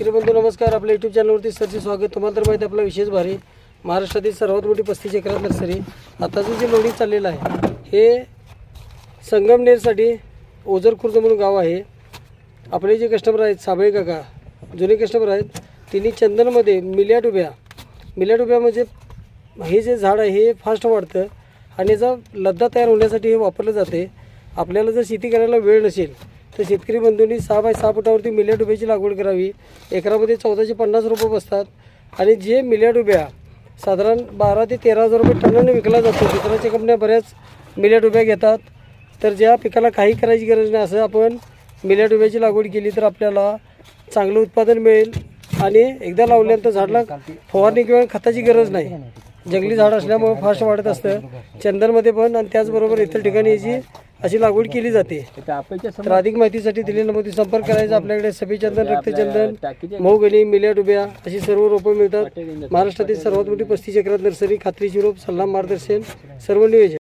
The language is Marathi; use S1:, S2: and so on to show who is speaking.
S1: शेतकरी बंधू नमस्कार. आपल्या यूट्यूब चॅनलवरती सरचे स्वागत. तुम्हाला तर माहिती आपला विशेष भारी. महाराष्ट्रातील सर्वात मोठी पस्तीस एकरात नर्सरी. आताचं जे लोणी चाललेलं आहे हे संगमनेरसाठी ओझर खुर्द म्हणून गाव आहे. आपले जे कस्टमर आहेत साबळे काका जुने कस्टमर आहेत तिन्ही चंदनमध्ये मिल्याट उभ्या. मिल्याट उभ्या म्हणजे हे जे झाड आहे हे फास्ट वाढतं आणि याचा लद्दा तयार होण्यासाठी हे वापरलं जाते आपल्याला जर शेती करायला वेळ नसेल तर शेतकरी बंधूंनी सहा बाय सहा फुटावरती मिल्याट उभ्याची लागवड करावी. एकरामध्ये चौदाशे पन्नास रुपये बसतात. आणि जे मिल्याट उभ्या साधारण बारा ते तेरा हजार रुपये टनाने विकला जातो इतरांच्या कंपन्या बऱ्याच मिल्याट उभ्या घेतात. तर ज्या पिकाला काही करायची गरज नाही असं आपण मिल्याट उभ्याची लागवड केली तर आपल्याला चांगलं उत्पादन मिळेल. आणि एकदा लावल्यानंतर झाडाला फवारणी किंवा खताची गरज नाही. जंगली झाड असल्यामुळे फास्ट वाढत असतं. चंदनमध्ये पण आणि त्याचबरोबर इतर ठिकाणी याची अशी लागवड केली जाते. तर अधिक माहितीसाठी दिलेल्या नंबरती संपर्क करायचा. आपल्याकडे सफेचंदन रक्तचंदन मऊगणी मिल्याट उभ्या अशी सर्व रोपं मिळतात. महाराष्ट्रातील सर्वात मोठी पस्तीस एकरात नर्सरी खात्रीची रोप सल्ला मार्गदर्शन सर्व नियोजन.